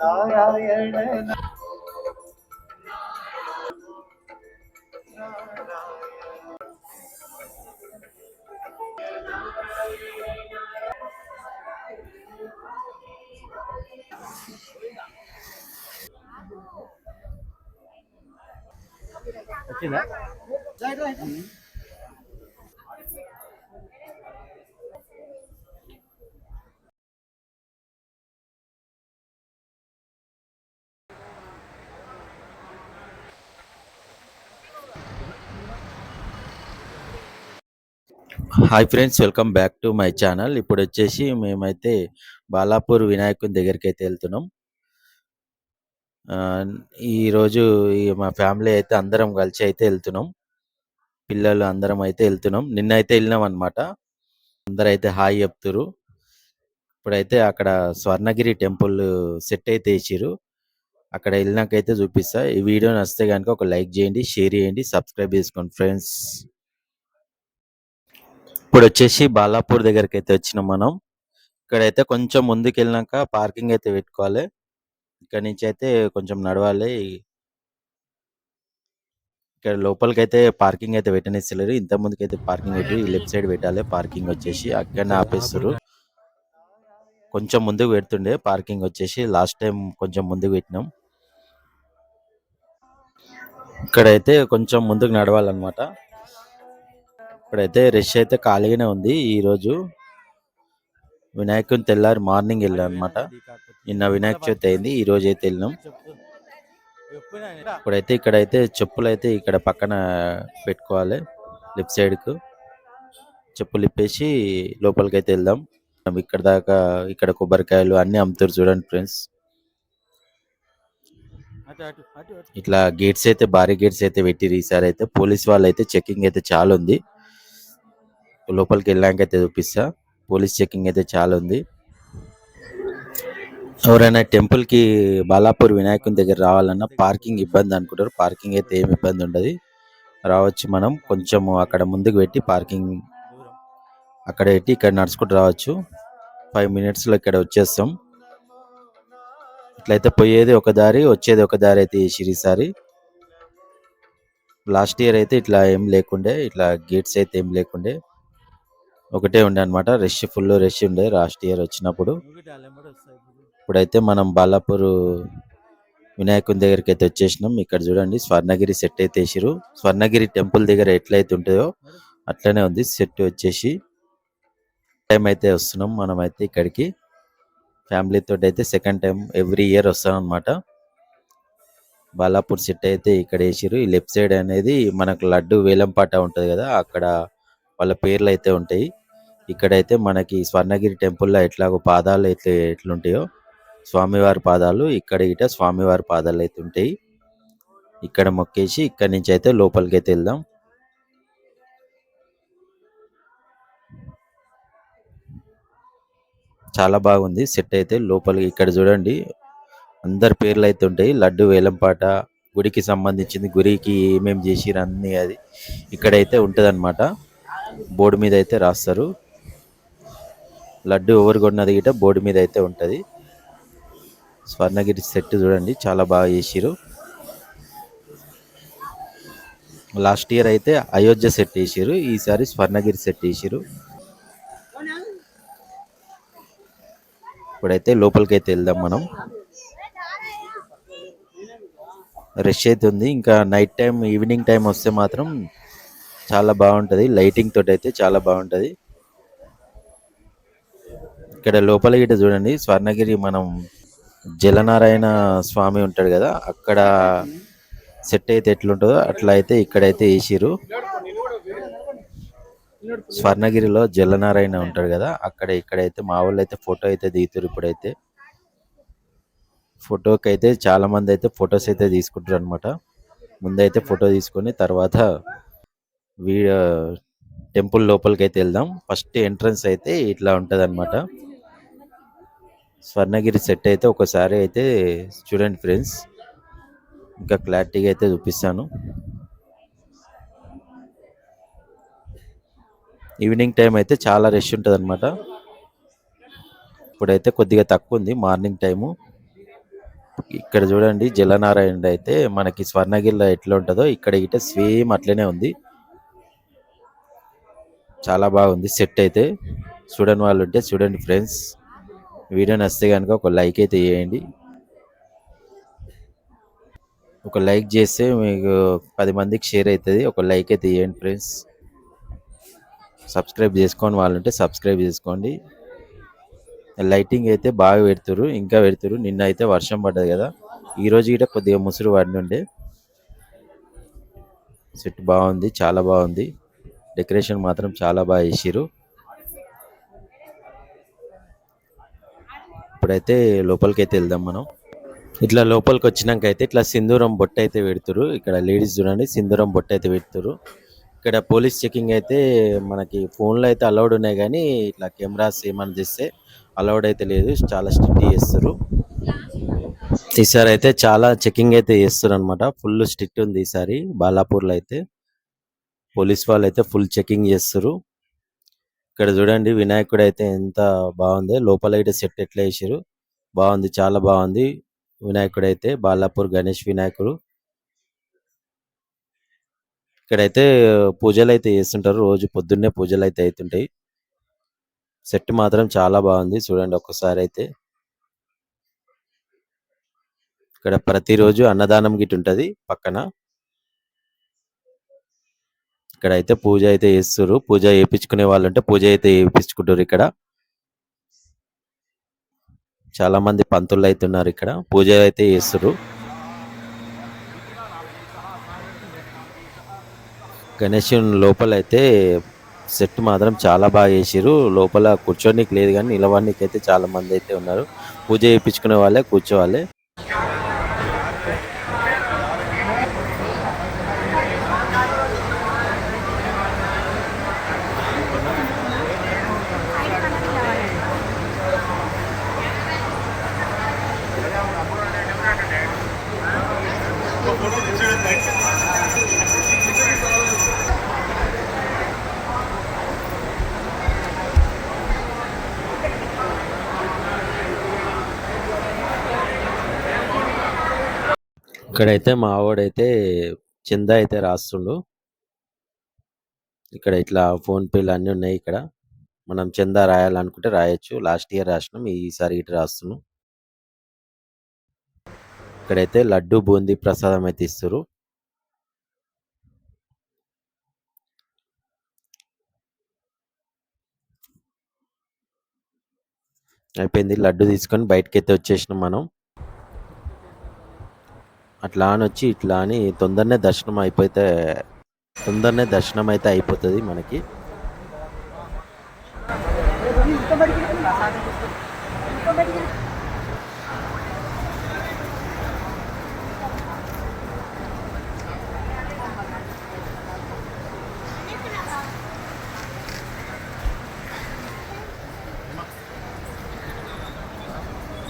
నారాయణ వచ్చిందా hi friends welcome back to my channel ఇప్పుడు వచ్చేసి మేమైతే బాలాపూర్ వినాయకుని దగ్గరికి అయితే వెళ్తున్నాం ఈరోజు మా ఫ్యామిలీ అయితే అందరం కలిసి అయితే వెళ్తున్నాం. పిల్లలు అందరం అయితే వెళ్తున్నాం. నిన్న అయితే వెళ్ళినాం అనమాట అందరూ అయితే హాయ్ చెప్తురు ఇప్పుడైతే అక్కడ స్వర్ణగిరి టెంపుల్ సెట్ అయితే వేసిరు అక్కడ వెళ్ళినాకైతే చూపిస్తా. ఈ వీడియో నచ్చితే కనుక ఒక లైక్ చేయండి షేర్ చేయండి సబ్స్క్రైబ్ చేసుకోండి ఫ్రెండ్స్. ఇప్పుడు వచ్చేసి బాలాపూర్ దగ్గరికి అయితే వచ్చినాం మనం. ఇక్కడైతే కొంచెం ముందుకు వెళ్ళినాక పార్కింగ్ అయితే పెట్టుకోవాలి. ఇక్కడ నుంచి అయితే కొంచెం నడవాలి. ఇక్కడ లోపలికి అయితే పార్కింగ్ అయితే పెట్టనిస్తలేరు. ఇంత ముందుకు అయితే పార్కింగ్ పెట్టి లెఫ్ట్ సైడ్ పెట్టాలి. పార్కింగ్ వచ్చేసి అక్కడనే ఆపేస్తారు. కొంచెం ముందుకు పెడుతుండే పార్కింగ్ వచ్చేసి లాస్ట్ టైం కొంచెం ముందుకు పెట్టినాం. ఇక్కడైతే కొంచెం ముందుకు నడవాలన్నమాట. ఇప్పుడైతే రష్ అయితే ఖాళీగానే ఉంది ఈ రోజు. వినాయకుని తెల్లారి మార్నింగ్ వెళ్ళాం అనమాట నిన్న వినాయక చవితి అయింది ఈ రోజు అయితే వెళ్ళినాం. ఇప్పుడైతే ఇక్కడైతే చెప్పులు అయితే ఇక్కడ పక్కన పెట్టుకోవాలి లెఫ్ట్ సైడ్కు చెప్పులు ఇప్పేసి లోపలికి అయితే వెళ్దాం. మనం ఇక్కడ దాకా ఇక్కడ కొబ్బరికాయలు అన్ని అమ్ముతారు చూడండి ఫ్రెండ్స్ ఇట్లా గేట్స్ అయితే భారీ గేట్స్ అయితే పెట్టిరు ఈసారి అయితే. పోలీస్ వాళ్ళు అయితే చెకింగ్ అయితే చాలా ఉంది. లోపలికి వెళ్ళాక అయితే చూపిస్తా. పోలీస్ చెకింగ్ అయితే చాలా ఉంది. ఎవరైనా టెంపుల్కి బాలాపూర్ వినాయకుని దగ్గర రావాలన్నా పార్కింగ్ ఇబ్బంది అనుకుంటారు. పార్కింగ్ అయితే ఏమి ఇబ్బంది ఉండదు. రావచ్చు మనం. కొంచెం అక్కడ ముందుకు పెట్టి పార్కింగ్ అక్కడ పెట్టి ఇక్కడ నడుచుకుంటూ రావచ్చు. ఫైవ్ మినిట్స్లో ఇక్కడ వచ్చేస్తాం. ఇట్లయితే పోయేది ఒక దారి వచ్చేది ఒక దారి అయితే వేసిరు ఈసారి లాస్ట్ ఇయర్ అయితే ఇట్లా ఏం లేకుండే ఇట్లా గేట్స్ అయితే ఏం లేకుండే. ఒకటే ఉండే అనమాట రష్ ఫుల్ రష్ ఉండే. లాస్ట్ ఇయర్ వచ్చినప్పుడు. ఇప్పుడైతే మనం బాలాపూర్ వినాయకుని దగ్గరికి అయితే వచ్చేసినాం. ఇక్కడ చూడండి స్వర్ణగిరి సెట్ అయితే వేసిరు స్వర్ణగిరి టెంపుల్ దగ్గర ఎట్లయితే ఉంటుందో అట్లనే ఉంది. సెట్ వచ్చేసి టైం అయితే వస్తున్నాం. మనం అయితే ఇక్కడికి ఫ్యామిలీ తోటి అయితే సెకండ్ టైం ఎవ్రీ ఇయర్ వస్తాం అనమాట బాలాపూర్ సెట్ అయితే ఇక్కడ వేసిరు ఈ లెఫ్ట్ సైడ్ అనేది మనకు లడ్డు వేలంపాట ఉంటుంది కదా అక్కడ వాళ్ళ పేర్లు అయితే ఉంటాయి. ఇక్కడైతే మనకి స్వర్ణగిరి టెంపుల్లో ఎట్లాగో పాదాలు అయితే ఎట్లుంటాయో స్వామివారి పాదాలు ఇక్కడ ఇట స్వామివారి పాదాలు అయితే ఉంటాయి. ఇక్కడ మొక్కేసి ఇక్కడ నుంచి అయితే లోపలికి అయితే వెళ్దాం. చాలా బాగుంది సెట్ అయితే లోపలికి ఇక్కడ చూడండి. అందరి పేర్లు అయితే ఉంటాయి లడ్డు వేలంపాట గుడికి సంబంధించింది గుడికి ఏమేమి చేసిరు అన్ని అది ఇక్కడైతే ఉంటది బోర్డు మీద అయితే రాస్తారు. లడ్డు ఎవరు కొన్నది గిట బోర్డు మీద అయితే ఉంటుంది. స్వర్ణగిరి సెట్ చూడండి చాలా బాగా చేసిరు లాస్ట్ ఇయర్ అయితే అయోధ్య సెట్ వేసిరు ఈసారి స్వర్ణగిరి సెట్ వేసిరు ఇప్పుడైతే లోపలికి అయితే వెళ్దాం మనం. రష్ అయితే ఉంది ఇంకా నైట్ టైం ఈవినింగ్ టైం వస్తే మాత్రం చాలా బాగుంటుంది. లైటింగ్ తోటి అయితే చాలా బాగుంటుంది. ఇక్కడ లోపల గిట చూడండి స్వర్ణగిరి మనం జలనారాయణ స్వామి ఉంటాడు కదా అక్కడ సెట్ అయితే ఎట్లుంటుందో అట్లా అయితే ఇక్కడైతే వేసిరు స్వర్ణగిరిలో జలనారాయణ ఉంటాడు కదా అక్కడ ఇక్కడైతే మా వాళ్ళు అయితే ఫోటో అయితే దిగుతారు ఇప్పుడైతే. ఫోటోకి అయితే చాలా మంది అయితే ఫొటోస్ అయితే తీసుకుంటారు అనమాట ముందైతే ఫోటో తీసుకొని తర్వాత వీడియో టెంపుల్ లోపలికి అయితే వెళ్దాం. ఫస్ట్ ఎంట్రన్స్ అయితే ఇట్లా ఉంటుంది అనమాట స్వర్ణగిరి సెట్ అయితే ఒకసారి అయితే చూడండి ఫ్రెండ్స్. ఇంకా క్లారిటీగా అయితే చూపిస్తాను. ఈవినింగ్ టైం అయితే చాలా రష్ ఉంటుంది అనమాట ఇప్పుడైతే కొద్దిగా తక్కువ ఉంది మార్నింగ్ టైము. ఇక్కడ చూడండి జలనారాయణ అయితే మనకి స్వర్ణగిరిలో ఎట్లా ఉంటుందో ఇక్కడ ఇట సేమ్ అట్లనే ఉంది. చాలా బాగుంది సెట్ అయితే. చూడని వాళ్ళు ఉంటే చూడండి ఫ్రెండ్స్. వీడియో నచ్చితే కనుక ఒక లైక్ అయితే వేయండి ఒక లైక్ చేస్తే మీకు పది మందికి షేర్ అవుతుంది. ఒక లైక్ అయితే వేయండి ఫ్రెండ్స్. సబ్స్క్రైబ్ చేసుకోని వాళ్ళు ఉంటే సబ్స్క్రైబ్ చేసుకోండి. లైటింగ్ అయితే బాగా పెడుతురు ఇంకా పెడుతురు నిన్న అయితే వర్షం పడ్డది కదా. ఈరోజు రోజు కూడా కొద్దిగా ముసురు పడినుండే. సెట్ బాగుంది చాలా బాగుంది. డెకరేషన్ మాత్రం చాలా బాగా చేసిరు ఇప్పుడైతే లోపలికి అయితే వెళ్దాం మనం. ఇట్లా లోపలికి వచ్చినాక అయితే ఇట్లా సింధూరం బొట్ట అయితే పెడతారు ఇక్కడ లేడీస్ చూడండి సింధూరం బొట్ట అయితే పెడతారు ఇక్కడ పోలీస్ చెకింగ్ అయితే మనకి ఫోన్లో అయితే అలౌడ్ ఉన్నాయి కానీ ఇట్లా కెమెరాస్ ఏమైనా తెస్తే అలౌడ్ అయితే లేదు. చాలా స్ట్రిక్ట్ చేస్తారు ఈసారి అయితే చాలా చెకింగ్ అయితే చేస్తారు అనమాట ఫుల్ స్ట్రిక్ట్ ఉంది ఈసారి. బాలాపూర్లో అయితే పోలీస్ వాళ్ళు అయితే ఫుల్ చెకింగ్ చేస్తారు ఇక్కడ చూడండి వినాయకుడు అయితే ఎంత బాగుంది. లోపల అయితే సెట్ ఎట్లా వేసారు బాగుంది చాలా బాగుంది. వినాయకుడు అయితే బాలాపూర్ గణేష్ వినాయకుడు. ఇక్కడైతే పూజలు అయితే చేస్తుంటారు. రోజు పొద్దున్నే పూజలు అయితే అవుతుంటాయి. సెట్ మాత్రం చాలా బాగుంది. చూడండి ఒక్కసారి అయితే. ఇక్కడ ప్రతిరోజు అన్నదానం గిట్ ఉంటుంది పక్కన. ఇక్కడ అయితే పూజ అయితే చేస్తారు పూజ చేయించుకునే వాళ్ళు ఉంటే పూజ అయితే చేయించుకుంటారు ఇక్కడ. చాలా మంది పంతులు అయితే ఉన్నారు ఇక్కడ. పూజ అయితే చేస్తారు గణేష్ లోపల అయితే సెట్ మాత్రం చాలా బాగా చేసిరు లోపల కూర్చోనికి లేదు కానీ నిలవడానికి అయితే చాలా మంది అయితే ఉన్నారు. పూజ చేయించుకునే వాళ్ళే కూర్చోవాలే. ఇక్కడైతే మా వాడైతే చందా అయితే రాస్తుండు. ఇక్కడ ఇట్లా ఫోన్పేలు అన్నీ ఉన్నాయి ఇక్కడ. మనం చందా రాయాలనుకుంటే రాయొచ్చు. లాస్ట్ ఇయర్ రాసినాం ఈసారి ఇటు రాస్తున్నాం. ఇక్కడైతే లడ్డు బూందీ ప్రసాదం అయితే ఇస్తారు అయిపోయింది. లడ్డు తీసుకొని బయటకి అయితే వచ్చేసినాం మనం. అట్లా అని వచ్చి ఇట్లా అని తొందరనే దర్శనం అయిపోతే తొందరనే దర్శనం అయితే అయిపోతుంది మనకి.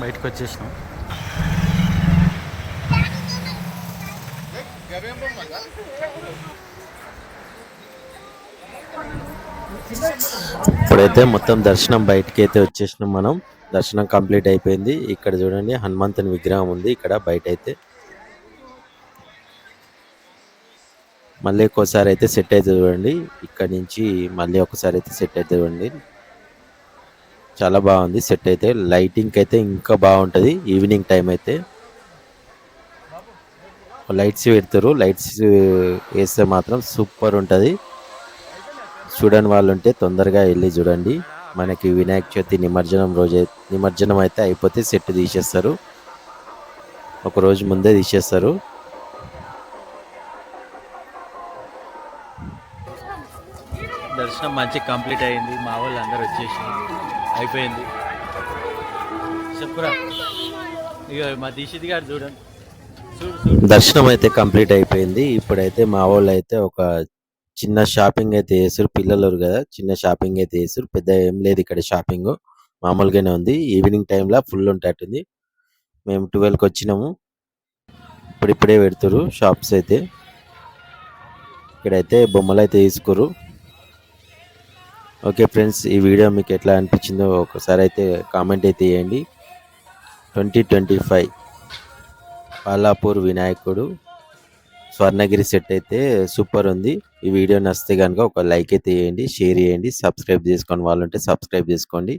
బయటకు వచ్చేసినాం. ఇప్పుడైతే మొత్తం దర్శనం బయటికి అయితే వచ్చేసినాం మనం. దర్శనం కంప్లీట్ అయిపోయింది. ఇక్కడ చూడండి హనుమంతుని విగ్రహం ఉంది. ఇక్కడ బయట అయితే మళ్ళీ ఒక్కోసారి అయితే సెట్ అవుతుంది చూడండి. ఇక్కడ నుంచి మళ్ళీ ఒకసారి అయితే సెట్ అవుతుంది చూడండి. చాలా బాగుంది సెట్ అయితే. లైటింగ్ అయితే ఇంకా బాగుంటుంది. ఈవినింగ్ టైం అయితే. లైట్స్ పెడతారు. లైట్స్ వేస్తే మాత్రం సూపర్ ఉంటుంది. చూడని వాళ్ళు ఉంటే తొందరగా వెళ్ళి చూడండి. మనకి వినాయక చవితి నిమజ్జనం రోజు నిమజ్జనం అయితే అయిపోతే సెట్ తీసేస్తారు. ఒక రోజు ముందే తీసేస్తారు. దర్శనం మంచి కంప్లీట్ అయింది. మా వాళ్ళు అందరు వచ్చేసి అయిపోయింది. చెప్పురా. ఇక మా దీక్షిత్ గారు చూడండి. దర్శనం అయితే కంప్లీట్ అయిపోయింది. ఇప్పుడైతే మా వాళ్ళు అయితే ఒక చిన్న షాపింగ్ అయితే చేసారు పిల్లలు కదా చిన్న షాపింగ్ అయితే చేసారు పెద్ద ఏం లేదు ఇక్కడ షాపింగ్. మామూలుగానే ఉంది. ఈవినింగ్ టైంలో ఫుల్ ఉంటట్టుంది. మేము ట్వెల్వ్కి వచ్చినాము. ఇప్పుడు ఇప్పుడే షాప్స్ అయితే. ఇక్కడైతే బొమ్మలు అయితే తీసుకోరు ఓకే ఫ్రెండ్స్ ఈ వీడియో మీకు ఎట్లా అనిపించిందో ఒకసారి అయితే కామెంట్ అయితే చేయండి. Twenty twenty five. పాలాపూర్ వినాయకుడు. స్వర్ణగిరి సెట్ అయితే సూపర్ ఉంది. ఈ వీడియో నచ్చితే కనుక ఒక లైక్ అయితే చేయండి షేర్ చేయండి సబ్స్క్రైబ్ చేసుకొని వాళ్ళు ఉంటే సబ్స్క్రైబ్ చేసుకోండి.